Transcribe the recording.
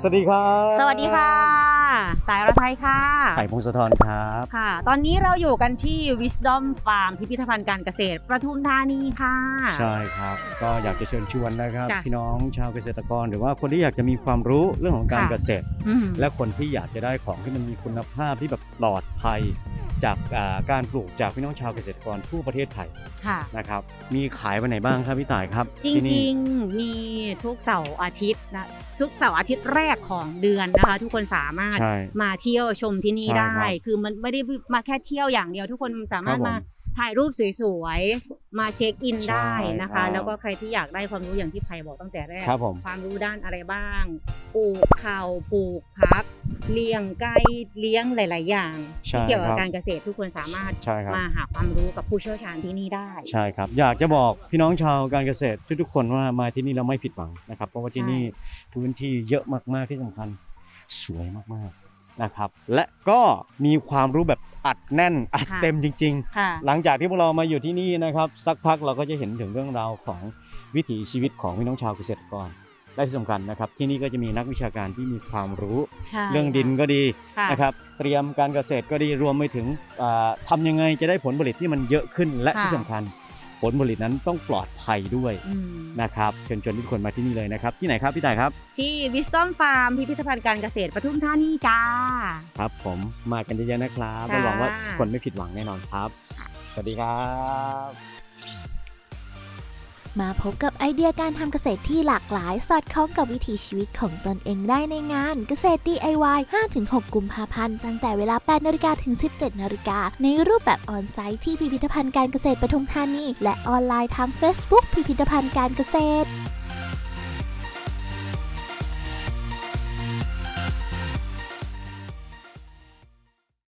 สวัสดีครับสวัสดีค่ะ สายอรไทยค่ะไผ่พงศธรครับ ค่ะ ตอนนี้เราอยู่กันที่ Wisdom Farm พิพิธภัณฑ์การเกษตรประทุมธานีค่ะ ใช่ครับ ก็อยากจะเชิญชวนนะครับ จ้ะพี่น้องชาวเกษตรกร หรือว่าคนที่อยากจะมีความรู้เรื่องของการค่ะ เกษตร อืมและคนที่อยากจะได้ของที่มันมีคุณภาพที่แบบปลอดภัย จากอ่าการปลูกจากพี่น้องชาวเกษตรกรทั่วประเทศไทยค่ะ นะครับ มีขายวันไหนบ้างครับพี่ต่ายครับจที่นี่ ริงๆ มีทุกเสาร์อาทิตย์นะทุกเสาร์อาทิตย์แรกของเดือนนะคะ ทุกคนสามารถใช่มาเที่ยวชมที่นี่ใช่ได้ครับคือมันไม่ได้มาแค่เที่ยวอย่างเดียว ทุกคนสามารถครับผมมาถ่ายรูปสวยๆ มาเช็คอินใช่ได้นะครัคะบแล้วก็ใครที่อยากได้ความรู้อย่างที่ไผ่บอกตั้งแต่แรก ครับผม ความรู้ด้านอะไรบ้าง ปลูกข้าวปลูกพัก เลี้ยงไก่เลี้ยงหลาย ๆ อย่างใช่ที่เกี่ยวกับครับการเกษตรทุกคนสามารถใช่ครับ มาหาความรู้กับผู้เชี่ยวชาญที่นี่ได้ ใช่ครับ อยากจะบอกพี่น้องชาวการเกษตรทุกๆคนว่ามาที่นี่เราไม่ผิดหวังนะครับ เพราะว่าที่นี่พื้นที่เยอะมากๆที่สำคัญสวยมากๆนะครับ และก็มีความรู้แบบอัดแน่นอัดค่ะ เต็มจริงค่ะๆหลังจากที่พวกเรามาอยู่ที่นี่นะครับ สักพักเราก็จะเห็นถึงเรื่องราวของวิถีชีวิตของพี่น้องชาวเกษตรกร และที่สำคัญนะครับที่นี่ก็จะมีนักวิชาการที่มีความรู้ใช่เรื่องดินก็ดีค่ะนะครับเตรียมการเกษตรก็ดีรวมไปถึงอ่าทำยังไงจะได้ผลผลิตที่มันเยอะขึ้น และค่ะที่สำคัญผลผลิตนั้นต้องปลอดภัยด้วยอืมนะครับเชิญชวนทุกคนมาที่นี่เลยนะครับ ที่ไหนครับพี่ต่ายครับ ที่ Wisdom Farm พิพิธภัณฑ์การเกษตรปทุมธานีจ้า ครับผมมากันเยอะๆนะครับค่ะ รับรองว่าคนไม่ผิดหวังแน่นอนครับ สวัสดีครับ มาพบกับไอเดียการทำเกษตรที่หลากหลาย สอดคล้องกับวิถีชีวิตของตนเองได้ในงาน เกษตร DIY 5-6 กุมภาพันธ์ ตั้งแต่เวลา 8นาฬิกาถึง 17นาฬิกาในรูปแบบออนไซต์ที่พิพิธภัณฑ์การเกษตรปทุมธานี และออนไลน์ทาง Facebook พิพิธภัณฑ์การเกษตร